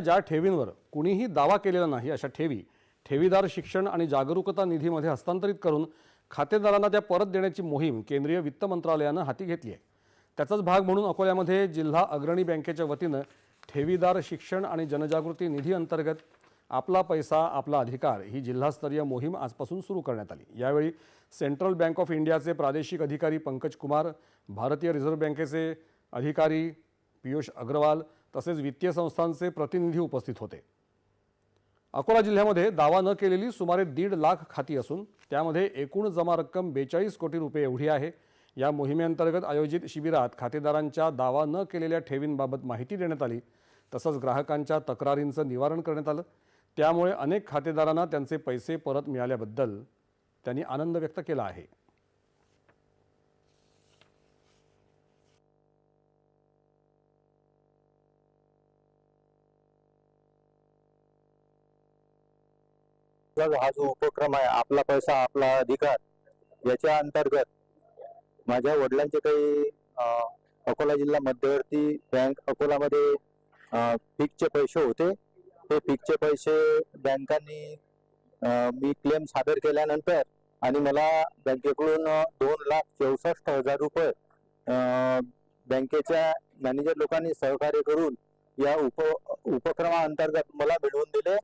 ज्या ठेवींवर कुणीही दावा केलेला नाही अशा ठेवी ठेवीदार शिक्षण आणि जागरूकता निधीमध्ये हस्तांतरित करून खातेदारांना त्या परत देण्याची मोहीम केंद्रीय वित्त मंत्रालयानं हाती घेतली आहे. त्याचाच भाग म्हणून अकोल्यामध्ये जिल्हा अग्रणी बँकेच्या वतीनं ठेवीदार शिक्षण आणि जनजागृती निधी अंतर्गत आपला पैसा आपला अधिकार ही जिल्हास्तरीय मोहीम आजपासून सुरू करण्यात आली. यावेळी सेंट्रल बँक ऑफ इंडियाचे प्रादेशिक अधिकारी पंकज कुमार भारतीय रिझर्व्ह बँकेचे अधिकारी पियुष अग्रवाल तसेच वित्तीय संस्थांचे प्रतिनिधी उपस्थित होते. अकोला जिल्ह्यामध्ये दावा न केलेली सुमारे दीड लाख खाती असून त्यामध्ये एकूण जमा रक्कम बेचाळीस कोटी रुपये एवढी आहे. या मोहिमेअंतर्गत आयोजित शिबिरात खातेदारांच्या दावा न केलेल्या ठेवींबाबत माहिती देण्यात आली. तसंच ग्राहकांच्या तक्रारींचं निवारण करण्यात आलं. त्यामुळे अनेक खातेदारांना त्यांचे पैसे परत मिळाल्याबद्दल त्यांनी आनंद व्यक्त केला आहे. हा जो उपक्रम आहे आपला पैसा आपला अधिकार याच्या अंतर्गत माझ्या वडिलांचे काही अकोला जिल्हा मध्यवर्ती बँक अकोलामध्ये पीकचे पैसे होते. ते पीकचे पैसे बँकांनी मी क्लेम सादर केल्यानंतर आणि मला बँकेकडून दोन लाख चौसष्ट हजार रुपये बँकेच्या मॅनेजर लोकांनी सहकार्य करून या उप उपक्रमाअंतर्गत मला मिळवून दिले.